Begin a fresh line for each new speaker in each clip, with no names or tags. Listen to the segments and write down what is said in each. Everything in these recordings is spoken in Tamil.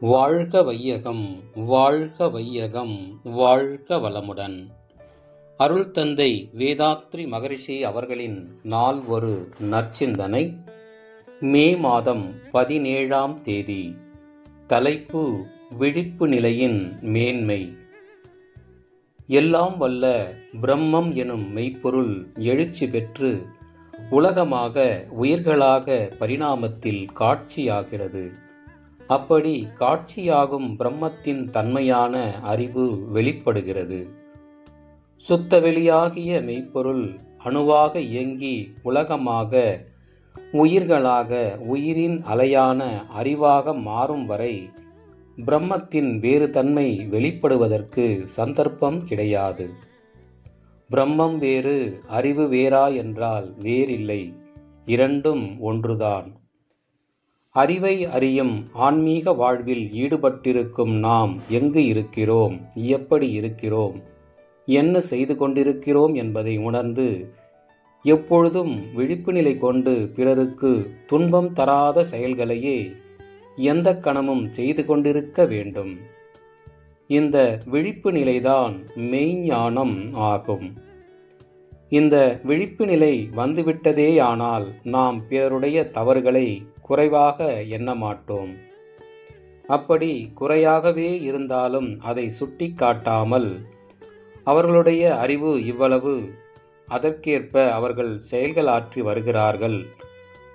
வாழ்க வையகம் வாழ்க வையகம் வாழ்க வளமுடன். அருள் தந்தை வேதாத்ரி மகரிஷி அவர்களின் நாள் ஒரு நற்சிந்தனை மே மாதம் பதினேழாம் தேதி. தலைப்பு விழிப்பு நிலையின் மேன்மை. எல்லாம் வல்ல பிரம்மம் எனும் மெய்ப்பொருள் எழுச்சி பெற்று உலகமாக உயிர்களாக பரிணாமத்தில் காட்சியாகிறது. அப்படி காட்சியாகும் பிரம்மத்தின் தன்மையான அறிவு வெளிப்படுகிறது. சுத்த வெளியாகிய மெய்ப்பொருள் அணுவாக இயங்கி உலகமாக உயிர்களாக உயிரின் அலையான அறிவாக மாறும் வரை பிரம்மத்தின் வேறு தன்மை வெளிப்படுவதற்கு சந்தர்ப்பம் கிடையாது. பிரம்மம் வேறு அறிவு வேறா என்றால் வேறில்லை இரண்டும் ஒன்றுதான். அறிவை அறியும் ஆன்மீக வாழ்வில் ஈடுபட்டிருக்கும் நாம் எங்கு இருக்கிறோம்? எப்படி இருக்கிறோம்? என்ன செய்து கொண்டிருக்கிறோம் என்பதை உணர்ந்து எப்பொழுதும் விழிப்பு நிலை கொண்டு பிறருக்கு துன்பம் தராத செயல்களையே எந்த கணமும் செய்து கொண்டிருக்க வேண்டும். இந்த விழிப்பு நிலைதான் மெய்ஞானம் ஆகும். இந்த விழிப்பு நிலை வந்துவிட்டதேயானால் நாம் பிறருடைய தவறுகளை குறைவாக எண்ண மாட்டோம் அப்படி குறையாகவே இருந்தாலும் அதை சுட்டி காட்டாமல் அவர்களுடைய அறிவு இவ்வளவு. அதற்கேற்ப அவர்கள் செயல்கள் ஆற்றி வருகிறார்கள்.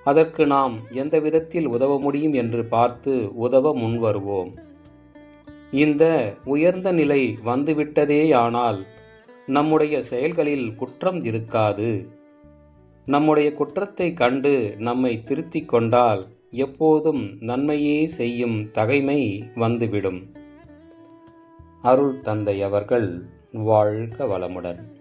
அதற்கு நாம் எந்த விதத்தில் உதவ முடியும் என்று பார்த்து உதவ முன்வருவோம். இந்த உயர்ந்த நிலை வந்துவிட்டதேயானால் நம்முடைய செயல்களில் குற்றம் இருக்காது. நம்முடைய குற்றத்தை கண்டு நம்மை திருத்திக் கொண்டால் எப்போதும் நன்மையே செய்யும் தகைமை வந்துவிடும். அருள் தந்தை அவர்கள் வாழ்க வளமுடன்.